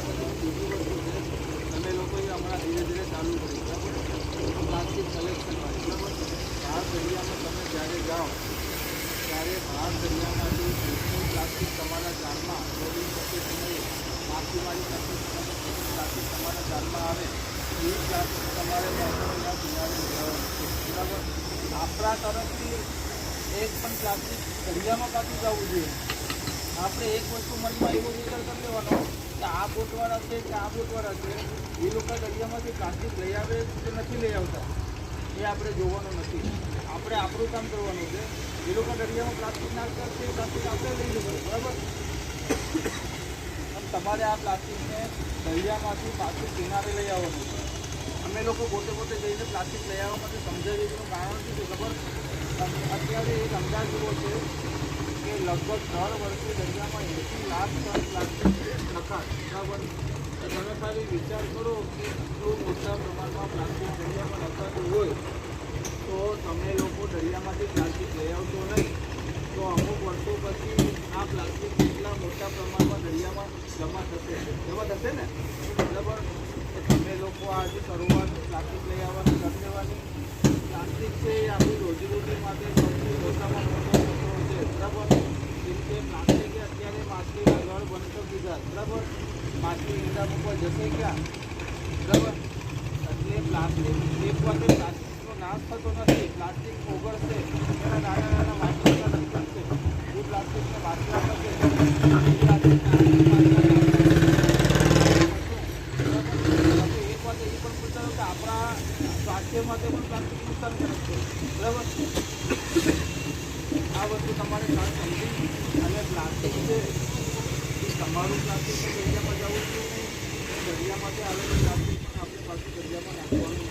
ત્યાર પછી બીજી લોકોએ હમણાં ધીરે ધીરે ચાલુ કર્યું બરાબર પ્લાસ્ટિક કલેક્શન વાળી બરાબર બહાર દરિયામાં તમે જ્યારે જાઓ ત્યારે બહાર દરિયામાંથી પ્લાસ્ટિક તમારા જાળમાં ચોરી શકે નહીં માછીમારી કરતી સમયે તમારા જાળમાં આવે એ તમારે બરાબર આપણા તરફથી એક પણ પ્લાસ્ટિક દરિયામાં કાઢી જવું જોઈએ આપણે એક વસ્તુ મનમાં એવો વિચાર કરી લેવાનો. કે આ બોટવાળા છે કે આ બોટવાળા છે, એ લોકો દરિયામાંથી પ્લાસ્ટિક લઈ આવે કે નથી લઈ આવતા? એ આપણે જોવાનું નથી. આપણે આપણું કામ કરવાનું છે. એ લોકો દરિયામાં પ્લાસ્ટિક નાખતા એ પ્લાસ્ટિક આપણે લઈ જવાનું બરાબર? તમારે આ પ્લાસ્ટિકને દરિયામાંથી પાછું કિનારે લઈ આવવાનું છે. અમે લોકો પોતે પોતે જઈને પ્લાસ્ટિક લઈ આવવા માટે સમજાવીએ કારણ છે ખબર? અત્યારે એક અંદાજ એવો છે કે લગભગ દર વર્ષે દરિયામાં એંસી લાખ ટન પ્લાસ્ટિક તો તમે ખાલી વિચાર કરો કે જો મોટા પ્રમાણમાં પ્લાસ્ટિક દરિયામાં નખાતું હોય તો તમે લોકો દરિયામાંથી પ્લાસ્ટિક લઈ આવશો નહીં તો અમુક વર્ષો પછી આ પ્લાસ્ટિક કેટલા મોટા પ્રમાણમાં દરિયામાં જમા થશે જમા થશે ને બરાબર તમે લોકો આજે શરૂઆત પ્લાસ્ટિક લઈ આવવાની કરી પ્લાસ્ટિક છે એ આપણી રોજીરોટી માટે સૌથી મોટામાં મોટો ખતરો છે બરાબર કેમ કે પ્લાસ્ટિકે અત્યારે માછલીના ઘર બંધ કરી દીધા બરાબર? માછલી ઈંડા મૂકવા જશે ક્યાં? બરાબર? એટલે પ્લાસ્ટિક, એક વખતે પ્લાસ્ટિકનો નાશ થતો નથી. પ્લાસ્ટિક ઓગળશે, એના નાના નાના માછલીના નીકળશે એ પ્લાસ્ટિકને માછલા થશે આપણા સ્વાસ્થ્ય માટે પણ પ્લાસ્ટિક નુકસાનકારક છે. બરાબર? આ વસ્તુ તમારે ખાસ સમજી અને પ્લાસ્ટિક છે તમારું પ્લાસ્ટિક દરિયામાં જવું જોઈએ દરિયામાંથી આવેલું પ્લાસ્ટિક પણ આપણી પાસે દરિયામાં નાખવાનું